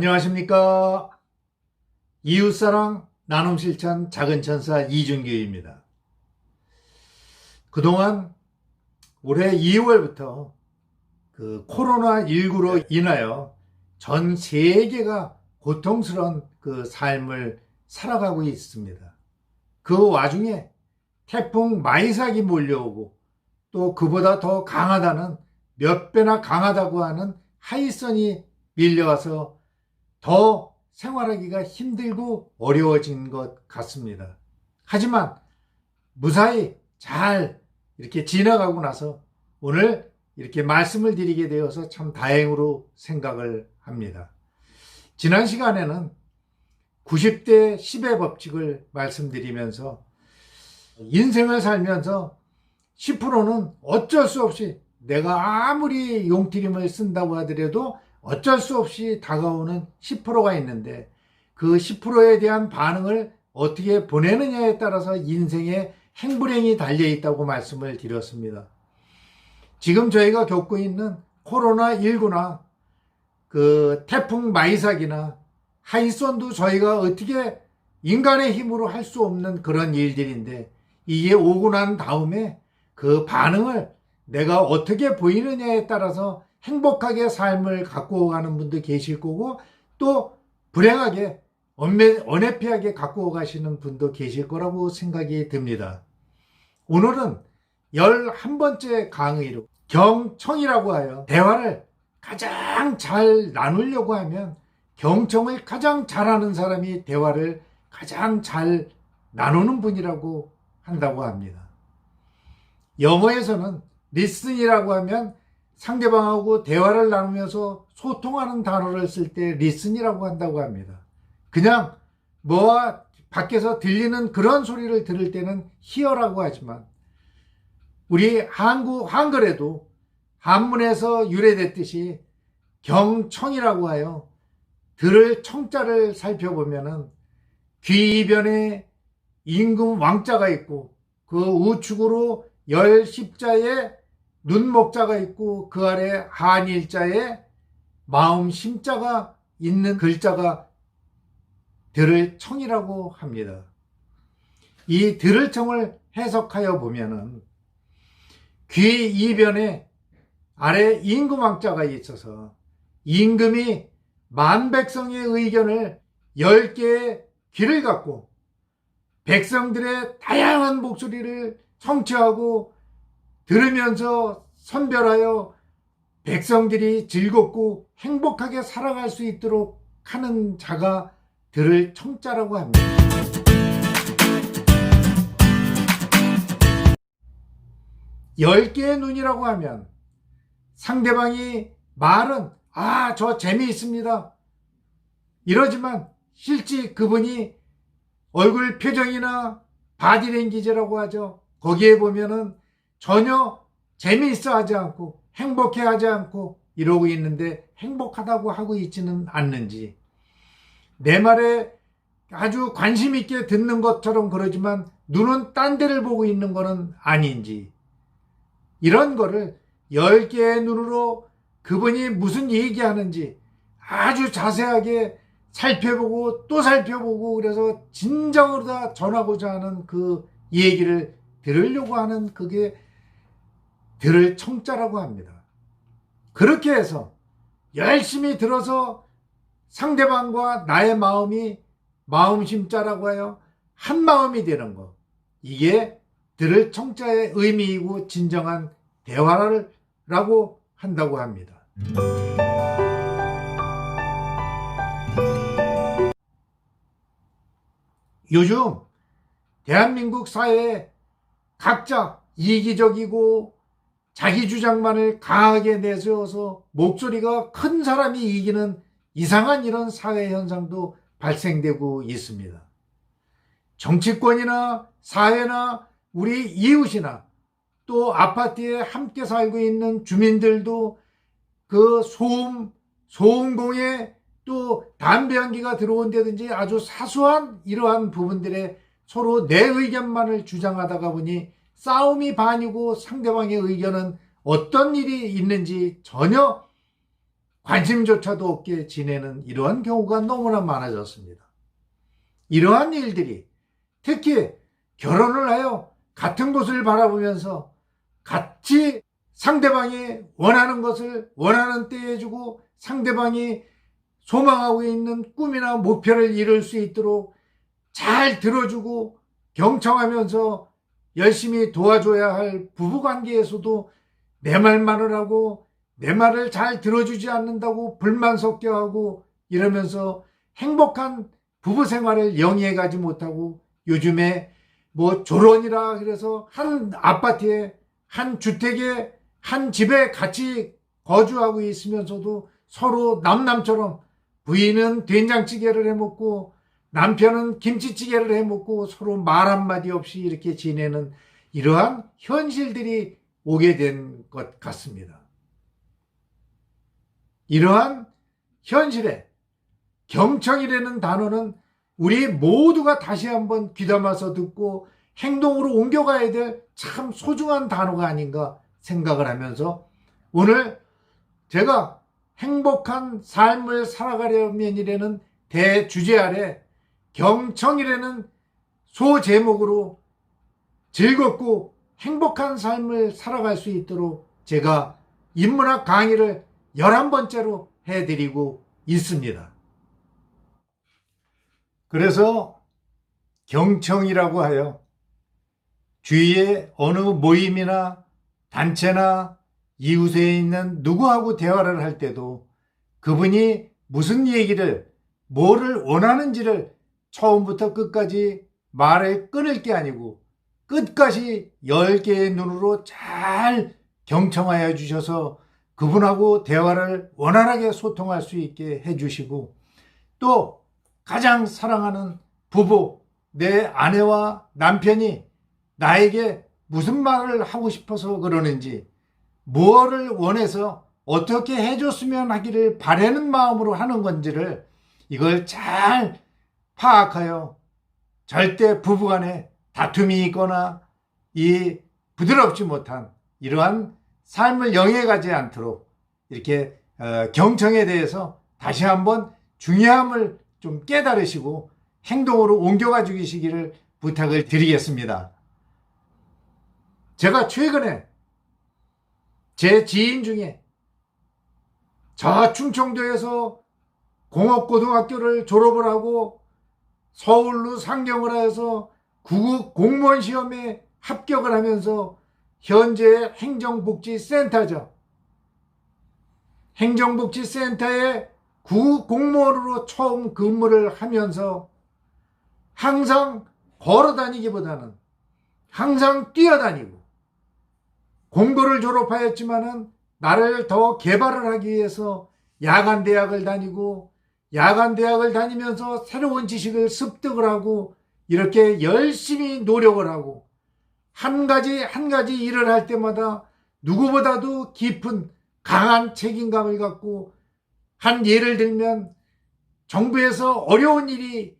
안녕하십니까. 이웃사랑 나눔실천 작은천사 이준규입니다. 그동안 올해 2월부터 그 코로나19로 인하여 전 세계가 고통스러운 그 삶을 살아가고 있습니다. 그 와중에 태풍 마이삭이 몰려오고 또 그보다 더 강하다는 몇 배나 강하다고 하는 하이선이 밀려와서 더 생활하기가 힘들고 어려워진 것 같습니다. 하지만 무사히 잘 이렇게 지나가고 나서 오늘 이렇게 말씀을 드리게 되어서 참 다행으로 생각을 합니다. 지난 시간에는 90대 10의 법칙을 말씀드리면서 인생을 살면서 10%는 어쩔 수 없이 내가 아무리 용트림을 쓴다고 하더라도 어쩔 수 없이 다가오는 10%가 있는데 그 10%에 대한 반응을 어떻게 보내느냐에 따라서 인생의 행불행이 달려 있다고 말씀을 드렸습니다. 지금 저희가 겪고 있는 코로나19나 그 태풍 마이삭이나 하이선도 저희가 어떻게 인간의 힘으로 할 수 없는 그런 일들인데 이게 오고 난 다음에 그 반응을 내가 어떻게 보이느냐에 따라서 행복하게 삶을 갖고 가는 분도 계실 거고 또 불행하게 언해피하게 갖고 가시는 분도 계실 거라고 생각이 듭니다. 오늘은 11번째 강의로 경청이라고 하여 대화를 가장 잘 나누려고 하면 경청을 가장 잘하는 사람이 대화를 가장 잘 나누는 분이라고 한다고 합니다. 영어에서는 listen이라고 하면 상대방하고 대화를 나누면서 소통하는 단어를 쓸때 listen이라고 한다고 합니다. 그냥 뭐와 밖에서 들리는 그런 소리를 들을 때는 hear라고 하지만 우리 한국 한글에도 한문에서 유래됐듯이 경청이라고 하여 들을 청자를 살펴보면은 귀 이변에 임금 왕자가 있고 그 우측으로 열 십자에 눈목자가 있고 그 아래 한일자에 마음 심자가 있는 글자가 들을 청이라고 합니다. 이 들을 청을 해석하여 보면은 귀 이변에 아래 임금왕자가 있어서 임금이 만 백성의 의견을 열 개의 귀를 갖고 백성들의 다양한 목소리를 청취하고 들으면서 선별하여 백성들이 즐겁고 행복하게 살아갈 수 있도록 하는 자가 들을 청자라고 합니다. 열 개의 눈이라고 하면 상대방이 말은 아, 저 재미있습니다. 이러지만 실제 그분이 얼굴 표정이나 바디랭귀지라고 하죠. 거기에 보면은 전혀 재미있어 하지 않고 행복해 하지 않고 이러고 있는데 행복하다고 하고 있지는 않는지. 내 말에 아주 관심 있게 듣는 것처럼 그러지만 눈은 딴 데를 보고 있는 거는 아닌지. 이런 거를 열 개의 눈으로 그분이 무슨 얘기하는지 아주 자세하게 살펴보고 또 살펴보고 그래서 진정으로 다 전하고자 하는 그 얘기를 들으려고 하는 그게 들을 청자라고 합니다. 그렇게 해서 열심히 들어서 상대방과 나의 마음이 마음 심자라고 하여 한 마음이 되는 것. 이게 들을 청자의 의미이고 진정한 대화라고 한다고 합니다. 요즘 대한민국 사회에 각자 이기적이고 자기 주장만을 강하게 내세워서 목소리가 큰 사람이 이기는 이상한 이런 사회 현상도 발생되고 있습니다. 정치권이나 사회나 우리 이웃이나 또 아파트에 함께 살고 있는 주민들도 그 소음, 소음공에 또 담배 연기가 들어온다든지 아주 사소한 이러한 부분들에 서로 내 의견만을 주장하다가 보니 싸움이 반이고 상대방의 의견은 어떤 일이 있는지 전혀 관심조차도 없게 지내는 이러한 경우가 너무나 많아졌습니다. 이러한 일들이 특히 결혼을 하여 같은 곳을 바라보면서 같이 상대방이 원하는 것을 원하는 때에 주고 상대방이 소망하고 있는 꿈이나 목표를 이룰 수 있도록 잘 들어주고 경청하면서 열심히 도와줘야 할 부부 관계에서도 내 말만을 하고 내 말을 잘 들어주지 않는다고 불만 섞여 하고 이러면서 행복한 부부 생활을 영위해 가지 못하고 요즘에 뭐 조론이라 그래서 한 아파트에 한 주택에 한 집에 같이 거주하고 있으면서도 서로 남남처럼 부인은 된장찌개를 해 먹고 남편은 김치찌개를 해 먹고 서로 말 한마디 없이 이렇게 지내는 이러한 현실들이 오게 된 것 같습니다. 이러한 현실에 경청이라는 단어는 우리 모두가 다시 한번 귀담아서 듣고 행동으로 옮겨가야 될 참 소중한 단어가 아닌가 생각을 하면서 오늘 제가 행복한 삶을 살아가려면 이라는 대주제 아래 경청이라는 소제목으로 즐겁고 행복한 삶을 살아갈 수 있도록 제가 인문학 강의를 11번째로 해드리고 있습니다. 그래서 경청이라고 하여 주위에 어느 모임이나 단체나 이웃에 있는 누구하고 대화를 할 때도 그분이 무슨 얘기를 뭐를 원하는지를 처음부터 끝까지 말을 끊을 게 아니고 끝까지 열 개의 눈으로 잘 경청하여 주셔서 그분하고 대화를 원활하게 소통할 수 있게 해주시고 또 가장 사랑하는 부부, 내 아내와 남편이 나에게 무슨 말을 하고 싶어서 그러는지, 무엇을 원해서 어떻게 해줬으면 하기를 바라는 마음으로 하는 건지를 이걸 잘 파악하여 절대 부부간에 다툼이 있거나 이 부드럽지 못한 이러한 삶을 영해가지 않도록 이렇게 어, 경청에 대해서 다시 한번 중요함을 좀 깨달으시고 행동으로 옮겨가 주시기를 부탁을 드리겠습니다. 제가 최근에 제 지인 중에 저 충청도에서 공업고등학교를 졸업을 하고 서울로 상경을 해서 구급 공무원 시험에 합격을 하면서 현재 행정복지센터죠. 행정복지센터에 구급 공무원으로 처음 근무를 하면서 항상 걸어 다니기보다는 항상 뛰어다니고 공부를 졸업하였지만은 나를 더 개발을 하기 위해서 야간 대학을 다니고 야간 대학을 다니면서 새로운 지식을 습득을 하고 이렇게 열심히 노력을 하고 한 가지 한 가지 일을 할 때마다 누구보다도 깊은 강한 책임감을 갖고 한 예를 들면 정부에서 어려운 일이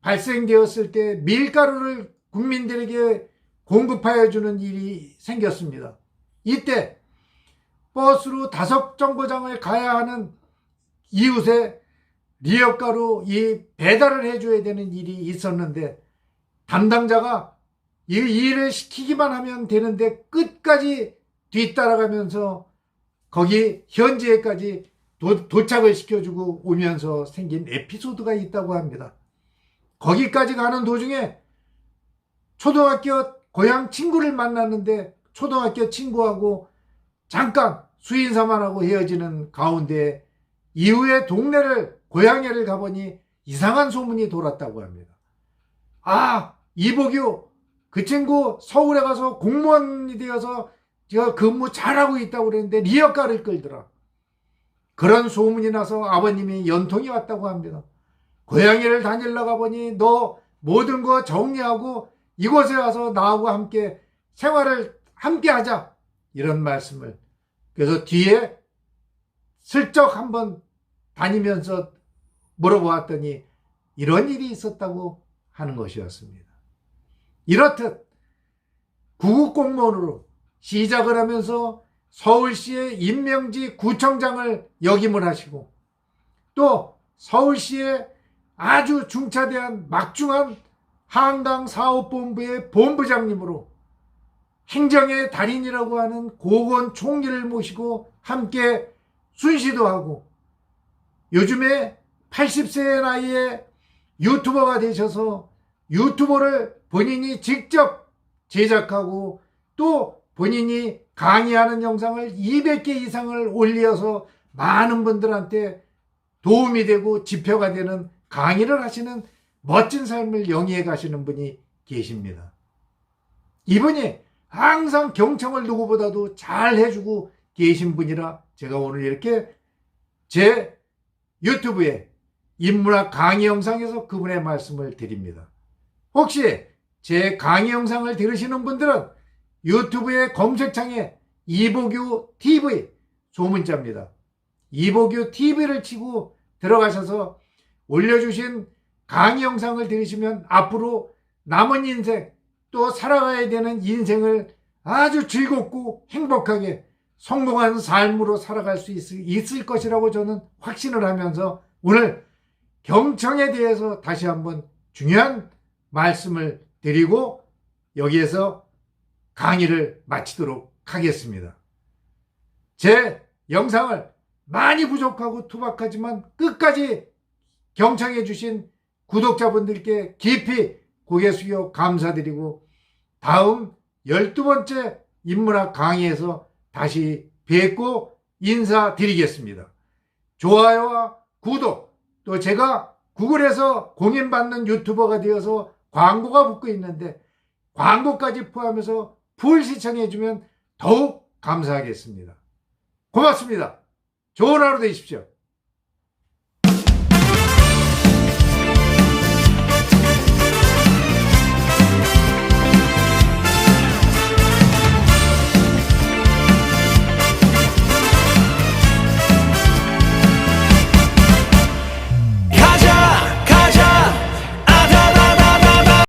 발생되었을 때 밀가루를 국민들에게 공급하여 주는 일이 생겼습니다. 이때 버스로 다섯 정거장을 가야 하는 이웃에 리어가로 이 배달을 해줘야 되는 일이 있었는데 담당자가 이 일을 시키기만 하면 되는데 끝까지 뒤따라가면서 거기 현지에까지 도, 도착을 시켜주고 오면서 생긴 에피소드가 있다고 합니다. 거기까지 가는 도중에 초등학교 고향 친구를 만났는데 초등학교 친구하고 잠깐 수인사만 하고 헤어지는 가운데 이후에 동네를 고향에를 가보니 이상한 소문이 돌았다고 합니다. 아 이복유 그 친구 서울에 가서 공무원이 되어서 제가 근무 잘하고 있다고 그랬는데 리어카를 끌더라. 그런 소문이 나서 아버님이 연통이 왔다고 합니다. 고양이를 다닐러 가보니 너 모든 거 정리하고 이곳에 와서 나하고 함께 생활을 함께 하자. 이런 말씀을. 그래서 뒤에 슬쩍 한번 다니면서 물어보았더니 이런 일이 있었다고 하는 것이었습니다. 이렇듯 구급 공무원으로 시작을 하면서 서울시의 임명지 구청장을 역임을 하시고 또 서울시의 아주 중차대한 막중한 한강 사업본부의 본부장님으로 행정의 달인이라고 하는 고건 총리를 모시고 함께 순시도 하고 요즘에 80세의 나이에 유튜버가 되셔서 유튜버를 본인이 직접 제작하고 또 본인이 강의하는 영상을 200개 이상을 올려서 많은 분들한테 도움이 되고 지표가 되는 강의를 하시는 멋진 삶을 영위해 가시는 분이 계십니다. 이분이 항상 경청을 누구보다도 잘 해주고 계신 분이라 제가 오늘 이렇게 제 유튜브에 인문학 강의 영상에서 그분의 말씀을 드립니다. 혹시 제 강의 영상을 들으시는 분들은 유튜브의 검색창에 이보규 TV 소문자입니다. 이보규 TV를 치고 들어가셔서 올려주신 강의 영상을 들으시면 앞으로 남은 인생 또 살아가야 되는 인생을 아주 즐겁고 행복하게 성공한 삶으로 살아갈 수 있을, 있을 것이라고 저는 확신을 하면서 오늘 경청에 대해서 다시 한번 중요한 말씀을 드리고 여기에서 강의를 마치도록 하겠습니다. 제 영상을 많이 부족하고 투박하지만 끝까지 경청해 주신 구독자분들께 깊이 고개 숙여 감사드리고 다음 12번째 인문학 강의에서 다시 뵙고 인사드리겠습니다. 좋아요와 구독 또 제가 구글에서 공인받는 유튜버가 되어서 광고가 붙고 있는데 광고까지 포함해서 풀 시청해 주면 더욱 감사하겠습니다. 고맙습니다. 좋은 하루 되십시오.